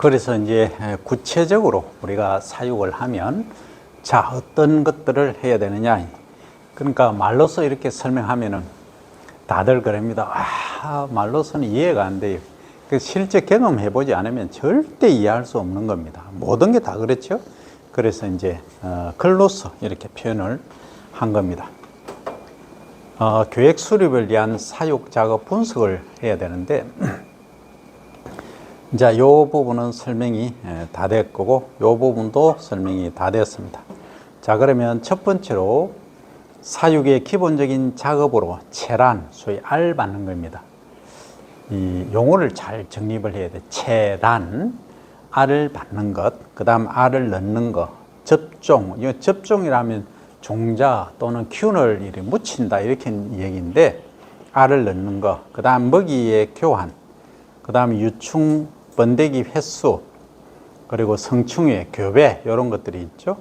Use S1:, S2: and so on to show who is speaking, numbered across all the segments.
S1: 그래서 이제 구체적으로 우리가 사육을 하면 자 어떤 것들을 해야 되느냐. 그러니까 말로서 이렇게 설명하면은 다들 그럽니다. 아 말로서는 이해가 안 돼요. 그 실제 경험해 보지 않으면 절대 이해할 수 없는 겁니다. 모든 게 다 그렇죠? 그래서 이제 어, 글로서 이렇게 표현을 한 겁니다. 어, 계획 수립을 위한 사육 작업 분석을 해야 되는데 자, 요 부분은 설명이 예, 다 됐고, 요 부분도 설명이 다 됐습니다. 자, 그러면 첫 번째로 사육의 기본적인 작업으로 체란, 소위 알 받는 겁니다. 이 용어를 잘 정립을 해야 돼. 체란, 알을 받는 것, 그 다음 알을 넣는 것, 접종. 이 접종이라면 종자 또는 균을 이렇게 묻힌다 이렇게 얘기인데 알을 넣는 것, 그 다음 먹이의 교환, 그 다음 유충 번데기 횟수, 그리고 성충의 교배 이런 것들이 있죠.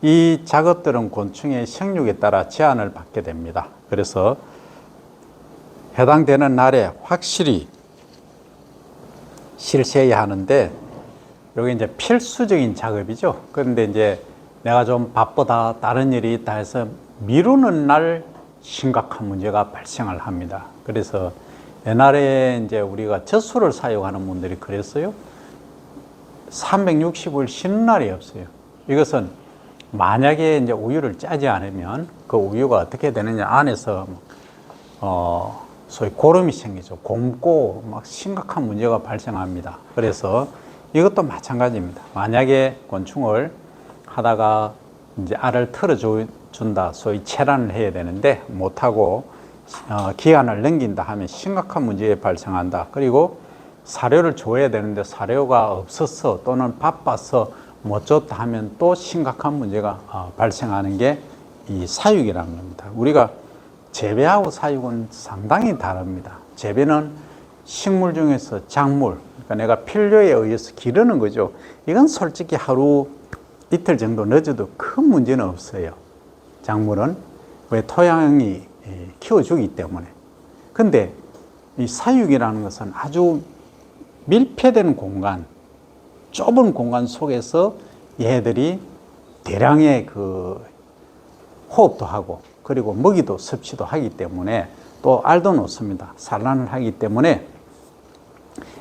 S1: 이 작업들은 곤충의 생육에 따라 제한을 받게 됩니다. 그래서 해당되는 날에 확실히 실시해야 하는데 여기 이제 필수적인 작업이죠. 그런데 이제 내가 좀 바쁘다, 다른 일이 있다 해서 미루는 날 심각한 문제가 발생을 합니다. 그래서 옛날에 이제 우리가 젖소를 사용하는 분들이 그랬어요. 360을 쉬는 날이 없어요. 이것은 만약에 이제 우유를 짜지 않으면 그 우유가 어떻게 되느냐 안에서 어 소위 고름이 생기죠. 곰고 막 심각한 문제가 발생합니다. 그래서 이것도 마찬가지입니다. 만약에 곤충을 하다가 이제 알을 털어 준다, 소위 체란을 해야 되는데 못하고 어, 기한을 넘긴다 하면 심각한 문제에 발생한다. 그리고 사료를 줘야 되는데 사료가 없어서 또는 바빠서 못 줬다 하면 또 심각한 문제가 어, 발생하는 게 이 사육이라는 겁니다. 우리가 재배하고 사육은 상당히 다릅니다. 재배는 식물 중에서 작물, 그러니까 내가 필요에 의해서 기르는 거죠. 이건 솔직히 하루 이틀 정도 늦어도 큰 문제는 없어요. 작물은 왜 토양이 키워주기 때문에. 근데 이 사육이라는 것은 아주 밀폐된 공간, 좁은 공간 속에서 얘들이 대량의 그 호흡도 하고 그리고 먹이도 섭취도 하기 때문에 또 알도 놓습니다. 산란을 하기 때문에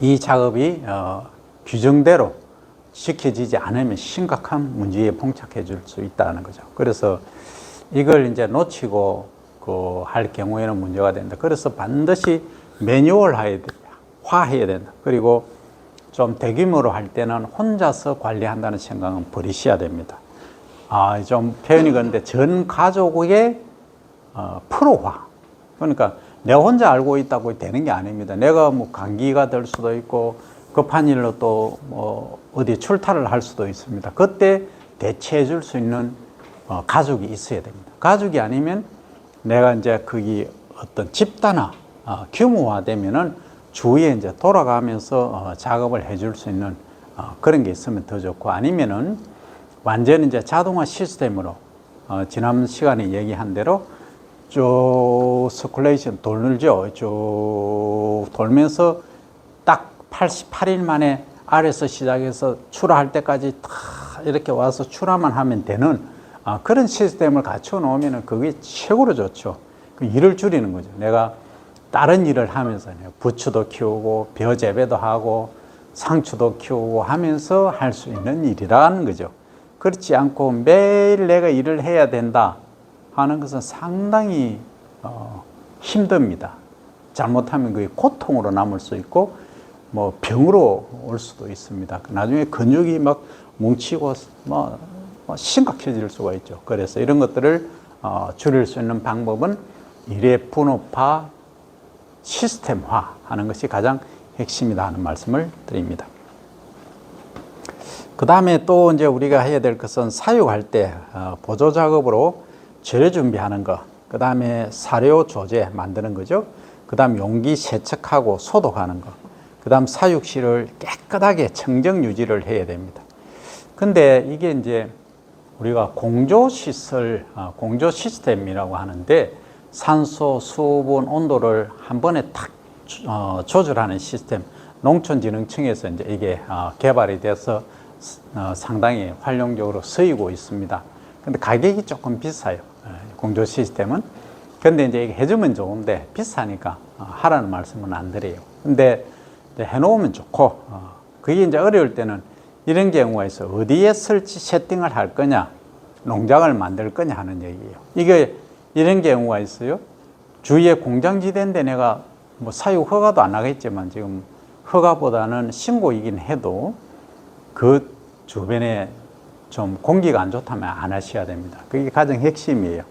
S1: 이 작업이 어, 규정대로 지켜지지 않으면 심각한 문제에 봉착해 줄 수 있다는 거죠. 그래서 이걸 이제 놓치고 그 할 경우에는 문제가 된다. 그래서 반드시 매뉴얼 화해야 된다. 그리고 좀 대규모로 할 때는 혼자서 관리한다는 생각은 버리셔야 됩니다. 아, 좀 표현이 그런데 전 가족의 어, 프로화. 그러니까 내가 혼자 알고 있다고 되는 게 아닙니다. 내가 뭐 감기가 될 수도 있고 급한 일로 또 뭐 어디 출타를 할 수도 있습니다. 그때 대체해 줄 수 있는 어, 가족이 있어야 됩니다. 가족이 아니면 내가 이제 거기 어떤 집단화, 어, 규모화되면은 주위에 이제 돌아가면서 어, 작업을 해줄 수 있는 어, 그런 게 있으면 더 좋고 아니면은 완전 이제 자동화 시스템으로 어, 지난 시간에 얘기한 대로 쭉 서큘레이션 돌죠. 쭉 돌면서 딱 88일 만에 아래서 시작해서 출하할 때까지 다 이렇게 와서 출하만 하면 되는 아, 그런 시스템을 갖춰 놓으면 그게 최고로 좋죠. 그 일을 줄이는 거죠. 내가 다른 일을 하면서 부추도 키우고 벼 재배도 하고 상추도 키우고 하면서 할 수 있는 일이라는 거죠. 그렇지 않고 매일 내가 일을 해야 된다 하는 것은 상당히 어, 힘듭니다. 잘못하면 그게 고통으로 남을 수 있고 뭐 병으로 올 수도 있습니다. 나중에 근육이 막 뭉치고 뭐, 뭐 심각해질 수가 있죠. 그래서 이런 것들을 어, 줄일 수 있는 방법은 일의 분업화, 시스템화 하는 것이 가장 핵심이다 하는 말씀을 드립니다. 그 다음에 또 이제 우리가 해야 될 것은 사육할 때 어, 보조 작업으로 재료 준비하는 것, 그 다음에 사료 조제 만드는 거죠. 그 다음 용기 세척하고 소독하는 것, 그 다음 사육실을 깨끗하게 청정 유지를 해야 됩니다. 근데 이게 이제 우리가 공조 시설, 어, 공조 시스템이라고 하는데 산소, 수분, 온도를 한 번에 탁 어, 조절하는 시스템. 농촌진흥청에서 이제 이게 어, 개발이 돼서 어, 상당히 활용적으로 쓰이고 있습니다. 근데 가격이 조금 비싸요. 예, 공조 시스템은. 근데 이제 해주면 좋은데 비싸니까 어, 하라는 말씀은 안 드려요. 근데 해놓으면 좋고, 어, 그게 이제 어려울 때는 이런 경우가 있어. 어디에 설치 세팅을 할 거냐, 농장을 만들 거냐 하는 얘기예요. 이게 이런 경우가 있어요. 주위에 공장지대인데 내가 뭐 사육 허가도 안 하겠지만 지금 허가보다는 신고이긴 해도 그 주변에 좀 공기가 안 좋다면 안 하셔야 됩니다. 그게 가장 핵심이에요.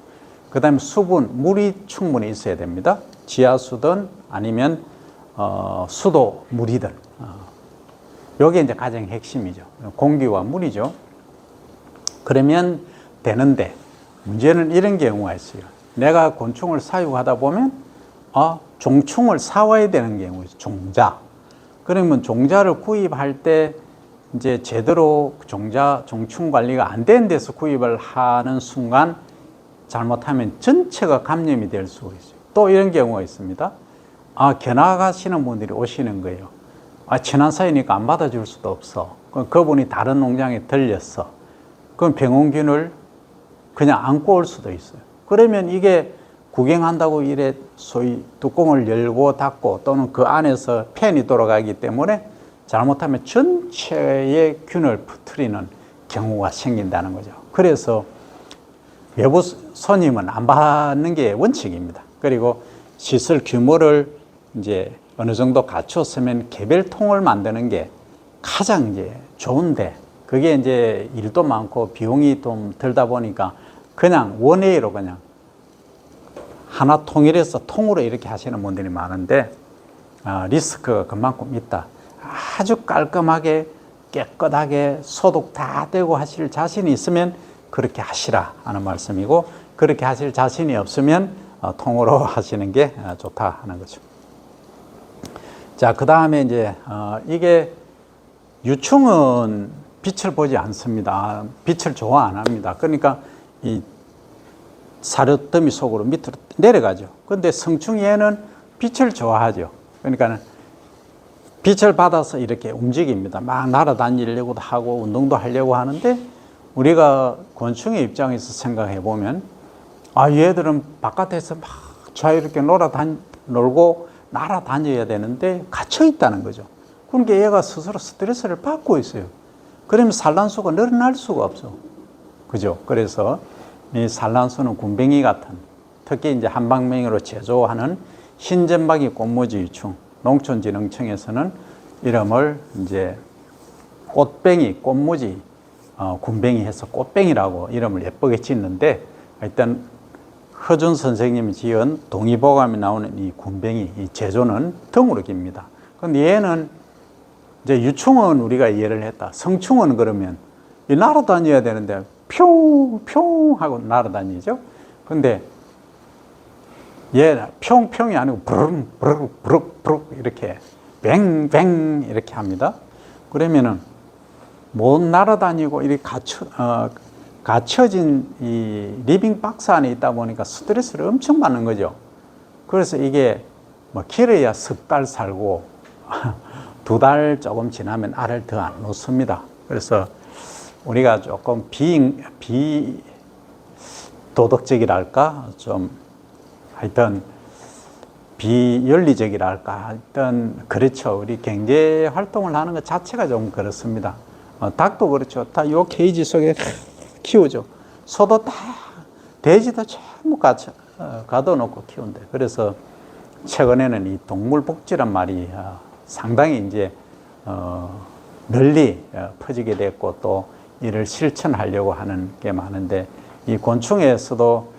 S1: 그 다음에 수분, 물이 충분히 있어야 됩니다. 지하수든 아니면 어, 수도 물이든. 어. 요게 이제 가장 핵심이죠. 공기와 물이죠. 그러면 되는데 문제는 이런 경우가 있어요. 내가 곤충을 사육하다 보면 아, 종충을 사와야 되는 경우 있어요. 종자. 그러면 종자를 구입할 때 이제 제대로 종자 종충 관리가 안 된 데서 구입을 하는 순간 잘못하면 전체가 감염이 될 수가 있어요. 또 이런 경우가 있습니다. 아, 견학하시는 분들이 오시는 거예요. 아, 친한 사이니까 안 받아줄 수도 없어. 그럼 그분이 다른 농장에 들렸어. 그럼 병원균을 그냥 안고 올 수도 있어요. 그러면 이게 구경한다고 이래 소위 뚜껑을 열고 닫고 또는 그 안에서 팬이 돌아가기 때문에 잘못하면 전체의 균을 퍼뜨리는 경우가 생긴다는 거죠. 그래서 외부 손님은 안 받는 게 원칙입니다. 그리고 시설 규모를 이제 어느 정도 갖췄으면 개별 통을 만드는 게 가장 이제 좋은데 그게 이제 일도 많고 비용이 좀 들다 보니까 그냥 원웨이로 그냥 하나 통일해서 통으로 이렇게 하시는 분들이 많은데 어, 리스크가 그만큼 있다. 아주 깔끔하게 깨끗하게 소독 다 되고 하실 자신이 있으면 그렇게 하시라 하는 말씀이고 그렇게 하실 자신이 없으면 어, 통으로 하시는 게 어, 좋다 하는 거죠. 자, 그 다음에 이제 어, 이게 유충은 빛을 보지 않습니다. 빛을 좋아 안 합니다. 그러니까 이 사료더미 속으로 밑으로 내려가죠. 근데 성충 얘는 빛을 좋아하죠. 그러니까 빛을 받아서 이렇게 움직입니다. 막 날아다니려고도 하고 운동도 하려고 하는데 우리가 곤충의 입장에서 생각해 보면 아 얘들은 바깥에서 막 자유롭게 놀아다니 놀고 날아다녀야 되는데 갇혀 있다는 거죠. 그러니까 얘가 스스로 스트레스를 받고 있어요. 그러면 산란수가 늘어날 수가 없어. 그죠? 그래서 이 산란수는 군뱅이 같은 특히 이제 한방맹이로 제조하는 흰점박이 꽃무지 유충 농촌진흥청에서는 이름을 이제 꽃뱅이 꽃무지 어, 군뱅이 해서 꽃뱅이라고 이름을 예쁘게 짓는데 일단 허준 선생님이 지은 동의보감에 나오는 이 군뱅이 이 제조는 등으로 깁니다. 근데 얘는 이제 유충은 우리가 이해를 했다. 성충은 그러면 이 날아다녀야 되는데 평평 하고 날아다니죠. 근데 얘 평평이 아니고 부르릉 부르릉 부르륵 부르륵 이렇게 뱅뱅 이렇게 합니다. 그러면은 못 날아다니고 이렇게 갇혀 어, 갇혀진 이 리빙 박스 안에 있다 보니까 스트레스를 엄청 받는 거죠. 그래서 이게 뭐 길어야 석 달 살고 두 달 조금 지나면 알을 더 안 놓습니다. 그래서 우리가 조금 비, 비 도덕적이랄까 좀 하여튼 비윤리적이랄까 하여튼 그렇죠. 우리 경제 활동을 하는 것 자체가 좀 그렇습니다. 어, 닭도 그렇죠. 다 요 케이지 속에 키우죠. 소도 다 돼지도 전부 어, 가둬놓고 키운대. 그래서 최근에는 이 동물 복지란 말이 어, 상당히 이제 어, 널리 어, 퍼지게 됐고 또 이를 실천하려고 하는 게 많은데 이 곤충에서도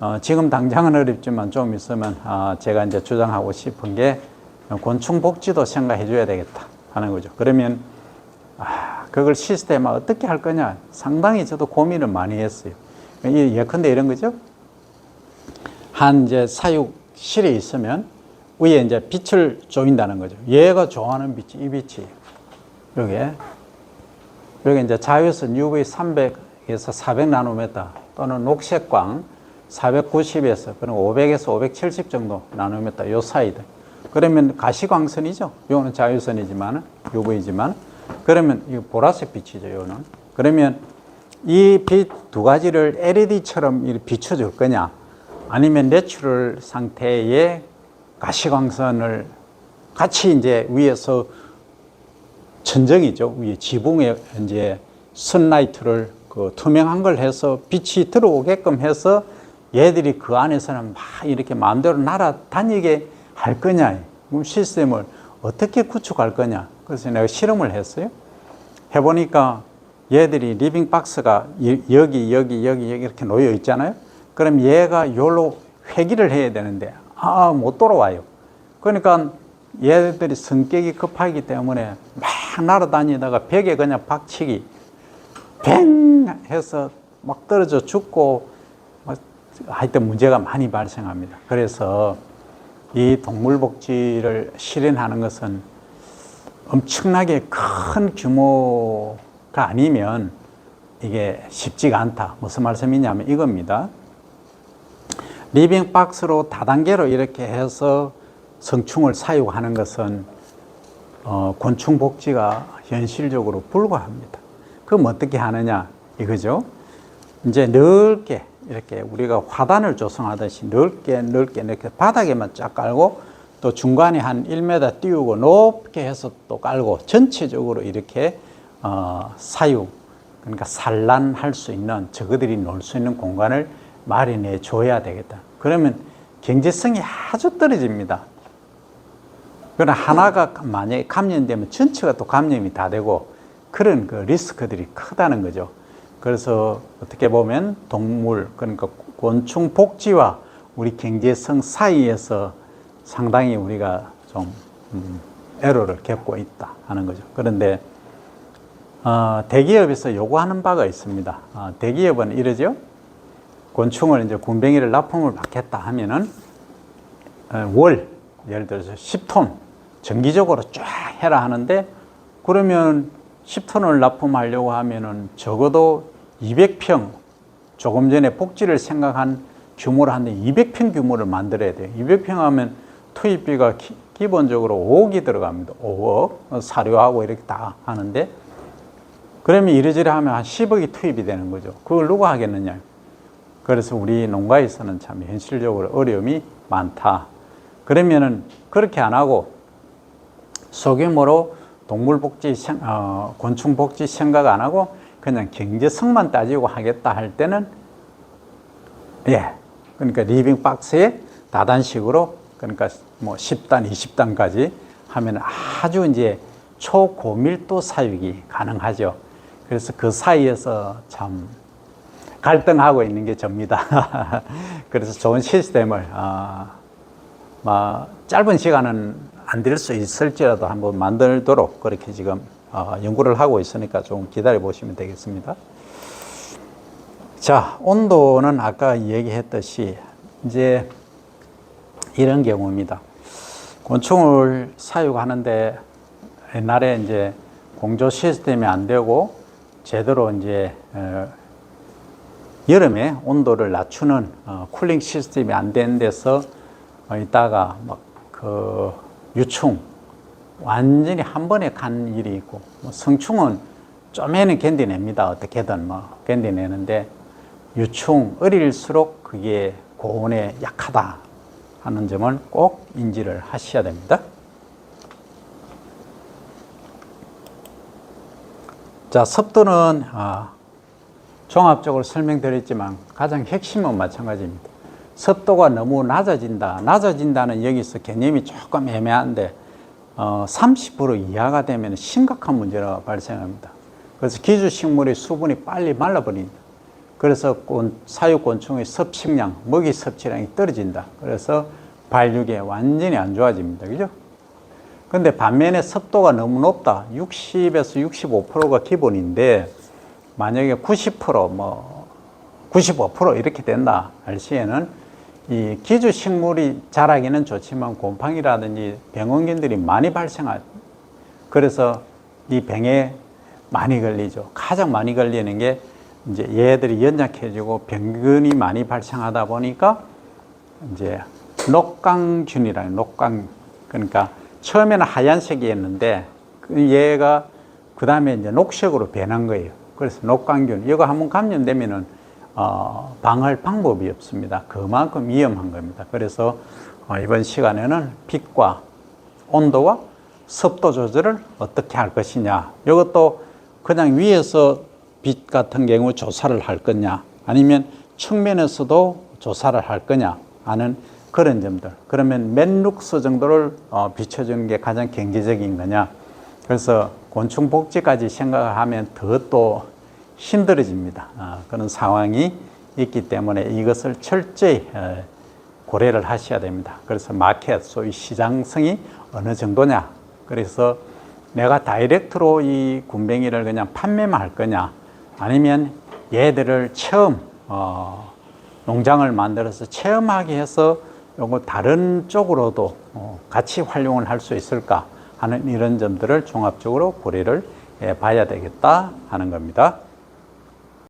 S1: 어, 지금 당장은 어렵지만 좀 있으면 어, 제가 이제 주장하고 싶은 게 곤충 복지도 생각해 줘야 되겠다 하는 거죠. 그러면 아, 그걸 시스템화 어떻게 할 거냐 상당히 저도 고민을 많이 했어요. 이 예컨대 이런 거죠. 한 이제 사육실에 있으면 위에 이제 빛을 조인다는 거죠. 얘가 좋아하는 빛이 이 빛이 여기에 여기 이제 자외선 UV 300에서 400 나노메타 또는 녹색광 490에서 그리고 500에서 570 정도 나노메타 요 사이들 그러면 가시광선이죠. 요거는 자유선이지만 UV지만 그러면 이 보라색 빛이죠. 요는 그러면 이 빛 두 가지를 LED처럼 비춰줄 거냐 아니면 내추럴 상태의 가시광선을 같이 이제 위에서 천정이죠. 위에 지붕에 이제 선라이트를 그 투명한 걸 해서 빛이 들어오게끔 해서 얘들이 그 안에서는 막 이렇게 마음대로 날아다니게 할 거냐. 그럼 시스템을 어떻게 구축할 거냐. 그래서 내가 실험을 했어요. 해보니까 얘들이 리빙 박스가 이- 여기, 여기, 여기, 여기 이렇게 놓여 있잖아요. 그럼 얘가 요로 회기를 해야 되는데, 아, 못 돌아와요. 그러니까 얘들이 성격이 급하기 때문에 막 날아다니다가 벽에 그냥 박치기, 뱅! 해서 막 떨어져 죽고, 막 하여튼 문제가 많이 발생합니다. 그래서 이 동물복지를 실현하는 것은 엄청나게 큰 규모가 아니면 이게 쉽지가 않다. 무슨 말씀이냐면 이겁니다. 리빙 박스로 다단계로 이렇게 해서 성충을 사육하는 것은 어, 곤충 복지가 현실적으로 불가합니다. 그럼 어떻게 하느냐 이거죠. 이제 넓게 이렇게 우리가 화단을 조성하듯이 넓게 넓게 이렇게 바닥에만 쫙 깔고 또 중간에 한 1m 띄우고 높게 해서 또 깔고 전체적으로 이렇게 어, 사육 그러니까 산란할 수 있는 저그들이 놀 수 있는 공간을 마련해 줘야 되겠다. 그러면 경제성이 아주 떨어집니다. 그러나 하나가 만약에 감염되면 전체가 또 감염이 다 되고 그런 그 리스크들이 크다는 거죠. 그래서 어떻게 보면 동물 그러니까 곤충 복지와 우리 경제성 사이에서 상당히 우리가 좀 음, 에러를 겪고 있다 하는 거죠. 그런데 어, 대기업에서 요구하는 바가 있습니다. 어, 대기업은 이러죠. 곤충을 이제 군뱅이를 납품을 받겠다 하면은 어, 월 예를 들어서 10톤 정기적으로 쫙 해라 하는데 그러면 10톤을 납품하려고 하면은 적어도 200평 조금 전에 복지를 생각한 규모를 하는데 200평 규모를 만들어야 돼요. 200평 하면 투입비가 기, 기본적으로 5억이 들어갑니다. 5억 사료하고 이렇게 다 하는데 그러면 이래저래 하면 한 10억이 투입이 되는 거죠. 그걸 누가 하겠느냐. 그래서 우리 농가에서는 참 현실적으로 어려움이 많다. 그러면은 그렇게 안 하고 소규모로 동물복지, 생- 어, 곤충복지 생각 안 하고 그냥 경제성만 따지고 하겠다 할 때는 예. 그러니까 리빙 박스에 다단식으로 그러니까 뭐 10단, 20단까지 하면 아주 이제 초고밀도 사육이 가능하죠. 그래서 그 사이에서 참 갈등하고 있는 게 접니다. 그래서 좋은 시스템을 아, 뭐 짧은 시간은 안 될 수 있을지라도 한번 만들도록 그렇게 지금 어, 연구를 하고 있으니까 좀 기다려 보시면 되겠습니다. 자, 온도는 아까 얘기했듯이 이제 이런 경우입니다. 곤충을 사육하는데 옛날에 이제 공조 시스템이 안 되고 제대로 이제 어, 여름에 온도를 낮추는 어, 쿨링 시스템이 안 된 데서 어, 있다가 막 그 유충 완전히 한 번에 간 일이 있고 뭐 성충은 좀에는 견디냅니다 어떻게든 뭐 견디내는데 유충 어릴수록 그게 고온에 약하다 하는 점을 꼭 인지를 하셔야 됩니다. 자 습도는 아, 종합적으로 설명드렸지만 가장 핵심은 마찬가지입니다. 습도가 너무 낮아진다. 낮아진다는 여기서 개념이 조금 애매한데 어, 30% 이하가 되면 심각한 문제가 발생합니다. 그래서 기주식물의 수분이 빨리 말라버립니다. 그래서 곤, 사육곤충의 섭식량, 먹이 섭취량이 떨어진다. 그래서 발육에 완전히 안 좋아집니다. 그죠? 근데 반면에 습도가 너무 높다. 60에서 65%가 기본인데 만약에 90%뭐 95% 이렇게 된다 할 시에는 이 기주 식물이 자라기는 좋지만 곰팡이라든지 병원균들이 많이 발생하 그래서 이 병에 많이 걸리죠. 가장 많이 걸리는 게 이제 얘들이 연약해지고 병균이 많이 발생하다 보니까 이제 녹강균이라는 녹강 그러니까 처음에는 하얀색이었는데 그 얘가 그 다음에 이제 녹색으로 변한 거예요. 그래서 녹광균 이거 한번 감염되면은 어, 방할 방법이 없습니다. 그만큼 위험한 겁니다. 그래서 어, 이번 시간에는 빛과 온도와 습도 조절을 어떻게 할 것이냐. 이것도 그냥 위에서 빛 같은 경우 조사를 할 거냐, 아니면 측면에서도 조사를 할 거냐 하는 그런 점들. 그러면 몇 룩스 정도를 어, 비춰주는 게 가장 경제적인 거냐. 그래서 곤충 복지까지 생각하면 더 또 힘들어집니다. 아, 그런 상황이 있기 때문에 이것을 철저히 어, 고려를 하셔야 됩니다. 그래서 마켓, 소위 시장성이 어느 정도냐. 그래서 내가 다이렉트로 이 군뱅이를 그냥 판매만 할 거냐. 아니면 얘들을 처음, 어, 농장을 만들어서 체험하게 해서 요거 다른 쪽으로도 어, 같이 활용을 할 수 있을까 하는 이런 점들을 종합적으로 고려를 해 봐야 되겠다 하는 겁니다.